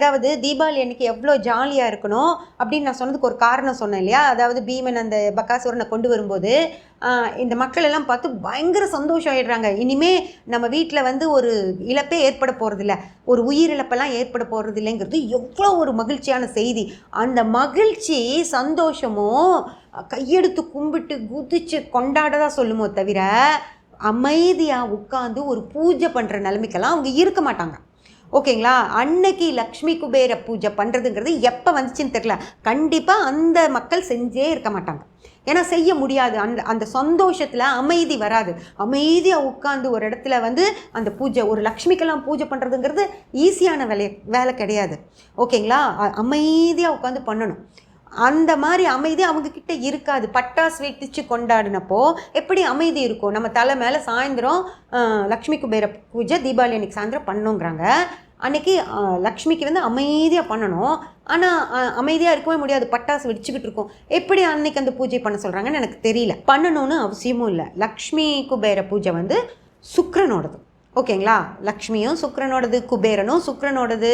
அதாவது தீபாவளி அன்னைக்கு எவ்வளோ ஜாலியாக இருக்கணும் அப்படின்னு நான் சொன்னதுக்கு ஒரு காரணம் சொன்னேன் இல்லையா? அதாவது பீமன் அந்த பக்காசுரனை கொண்டு வரும்போது இந்த மக்கள் எல்லாம் பார்த்து பயங்கர சந்தோஷம் ஆயிடுறாங்க. இனிமே நம்ம வீட்டில் வந்து ஒரு இழப்பே ஏற்பட போகிறதில்ல ஒரு உயிரிழப்பெல்லாம் ஏற்பட போகிறது இல்லைங்கிறது எவ்வளோ ஒரு மகிழ்ச்சியான செய்தி. அந்த மகிழ்ச்சி சந்தோஷமும் கையெடுத்து கும்பிட்டு குதிச்சு கொண்டாடதான் சொல்லுமோ தவிர அமைதியாக உட்காந்து ஒரு பூஜை பண்ணுற நிலைமைக்கெல்லாம் அவங்க இருக்க மாட்டாங்க. ஓகேங்களா? அன்னைக்கு லக்ஷ்மி குபேர பூஜை பண்ணுறதுங்கிறது எப்போ வந்துச்சுன்னு தெரியல. கண்டிப்பாக அந்த மக்கள் செஞ்சே இருக்க மாட்டாங்க. ஏன்னா செய்ய முடியாது. அந்த அந்த சந்தோஷத்தில் அமைதி வராது. அமைதியாக உட்காந்து ஒரு இடத்துல வந்து அந்த பூஜை ஒரு லக்ஷ்மிக்கெல்லாம் பூஜை பண்ணுறதுங்கிறது ஈஸியான வேலை வேலை கிடையாது. ஓகேங்களா? அமைதியாக உட்காந்து பண்ணணும். அந்த மாதிரி அமைதி அவங்கக்கிட்ட இருக்காது. பட்டாசு வெடிச்சு கொண்டாடினப்போ எப்படி அமைதி இருக்கும்? நம்ம தலை மேலே சாயந்தரம் லக்ஷ்மி குபேர பூஜை தீபாவளி அன்னைக்கு சாயந்தரம் பண்ணுங்கிறாங்க. அன்னைக்கு லக்ஷ்மிக்கு வந்து அமைதியாக பண்ணணும். ஆனால் அமைதியாக இருக்கவே முடியாது. பட்டாசு வெடிச்சுக்கிட்டு இருக்கும். எப்படி அன்னைக்கு அந்த பூஜை பண்ண சொல்கிறாங்கன்னு எனக்கு தெரியல. பண்ணணும்னு அவசியமும் இல்லை. லக்ஷ்மி குபேர பூஜை வந்து சுக்கரனோடது. ஓகேங்களா? லக்ஷ்மியும் சுக்கரனோடது குபேரனும் சுக்கிரனோடது.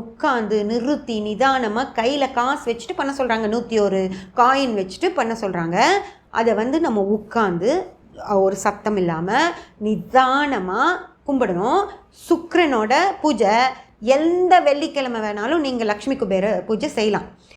உட்காந்து நிறுத்தி நிதானமாக கையில் காசு வச்சுட்டு பண்ண சொல்கிறாங்க நூற்றி ஒரு காயின் வச்சுட்டு பண்ண சொல்கிறாங்க அதை வந்து நம்ம உட்காந்து ஒரு சத்தம் இல்லாமல் நிதானமாக கும்பிடணும். சுக்கரனோட பூஜை எந்த வெள்ளிக்கிழமை வேணாலும் நீங்கள் லக்ஷ்மி குபேர பூஜை செய்யலாம்.